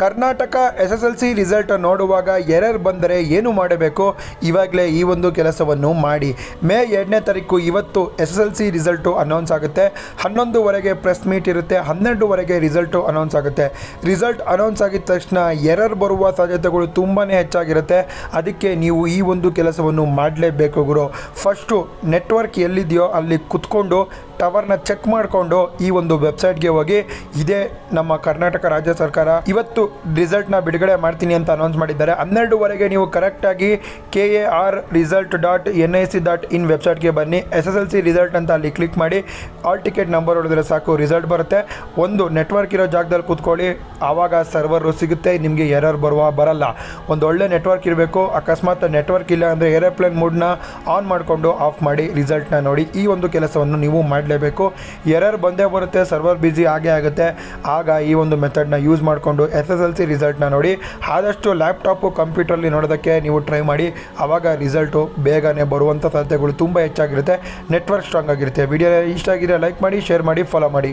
Karnataka S S L C result ನೋಡುವಾಗ error ಬಂದರೆ ಏನು ಮಾಡಬೇಕು? ಇವಾಗಲೇ ಈ ಒಂದು ಕೆಲಸವನ್ನು ಮಾಡಿ. ಮೇ ಎರಡನೇ ತಾರೀಕು ಇವತ್ತು S S L C result announce ಆಗುತ್ತೆ. ಹನ್ನೊಂದುವರೆಗೆ ಪ್ರೆಸ್ ಮೀಟ್ ಇರುತ್ತೆ. ಹನ್ನೆರಡುವರೆಗೆ ರಿಸಲ್ಟು ಅನೌನ್ಸ್ ಆಗುತ್ತೆ. ರಿಸಲ್ಟ್ ಅನೌನ್ಸ್ ಆಗಿದ ತಕ್ಷಣ ಎರರ್ ಬರುವ ಸಾಧ್ಯತೆಗಳು ತುಂಬಾ ಹೆಚ್ಚಾಗಿರುತ್ತೆ. ಅದಕ್ಕೆ ನೀವು ಈ ಒಂದು ಕೆಲಸವನ್ನು ಮಾಡಲೇಬೇಕು ಗುರು. ಫಸ್ಟು ನೆಟ್ವರ್ಕ್ ಎಲ್ಲಿದೆಯೋ ಅಲ್ಲಿ ಕುತ್ಕೊಂಡು ಟವರ್ನ ಚೆಕ್ ಮಾಡಿಕೊಂಡು ಈ ಒಂದು ವೆಬ್ಸೈಟ್ಗೆ ಹೋಗಿ, ಇದೇ ನಮ್ಮ ಕರ್ನಾಟಕ ರಾಜ್ಯ ಸರ್ಕಾರ ಇವತ್ತು ರಿಸಲ್ಟ್ನ ಬಿಡುಗಡೆ ಮಾಡ್ತೀನಿ ಅಂತ ಅನೌನ್ಸ್ ಮಾಡಿದ್ದಾರೆ. ಹನ್ನೆರಡುವರೆಗೆ ನೀವು ಕರೆಕ್ಟಾಗಿ K A R result dot N I C dot in ವೆಬ್ಸೈಟ್ಗೆ ಬನ್ನಿ. S S L C result ಅಂತ ಅಲ್ಲಿ ಕ್ಲಿಕ್ ಮಾಡಿ ಆಲ್ ಟಿಕೆಟ್ ನಂಬರ್ ಹೊಡೆದ್ರೆ ಸಾಕು ರಿಸಲ್ಟ್ ಬರುತ್ತೆ. ಒಂದು ನೆಟ್ವರ್ಕ್ ಇರೋ ಜಾಗದಲ್ಲಿ ಕೂತ್ಕೊಳ್ಳಿ. ಆವಾಗ ಸರ್ವರು ಸಿಗುತ್ತೆ, ನಿಮಗೆ ಎರರ್ ಬರುವ, ಬರಲ್ಲ. ಒಂದು ಒಳ್ಳೆ ನೆಟ್ವರ್ಕ್ ಇರಬೇಕು, ಅಕಸ್ಮಾತ್ ನೆಟ್ವರ್ಕ್ ಇಲ್ಲ ಅಂದರೆ ಏರೋಪ್ಲೇನ್ ಮೂಡ್ನ ಆನ್ ಮಾಡಿಕೊಂಡು ಆಫ್ ಮಾಡಿ ರಿಸಲ್ಟ್ನ ನೋಡಿ. ಈ ಒಂದು ಕೆಲಸವನ್ನು ನೀವು ಮಾಡಲೇಬೇಕು. ಎರರ್ ಬಂದೇ ಬರುತ್ತೆ, ಸರ್ವರ್ ಬ್ಯುಸಿ ಆಗೇ ಆಗುತ್ತೆ. ಆಗ ಈ ಒಂದು ಮೆಥಡ್ನ ಯೂಸ್ ಮಾಡಿಕೊಂಡು ಎಸ್ ಎಸ್ ಎಲ್ ಸಿ ರಿಸಲ್ಟ್ನ ನೋಡಿ. ಆದಷ್ಟು ಲ್ಯಾಪ್ಟಾಪು ಕಂಪ್ಯೂಟರ್ಲಿ ನೋಡೋದಕ್ಕೆ ನೀವು ಟ್ರೈ ಮಾಡಿ. ಆವಾಗ ರಿಸಲ್ಟು ಬೇಗನೆ ಬರುವಂಥ ಸಾಧ್ಯತೆಗಳು ತುಂಬ ಹೆಚ್ಚಾಗಿರುತ್ತೆ. ನೆಟ್ವರ್ಕ್ ಸ್ಟ್ರಾಂಗ್ ಆಗಿರುತ್ತೆ. ವಿಡಿಯೋ ಇಷ್ಟ ಆಗಿದೆ ಲೈಕ್ ಮಾಡಿ ಶೇರ್ ಮಾಡಿ ಫಾಲೋ ಮಾಡಿ.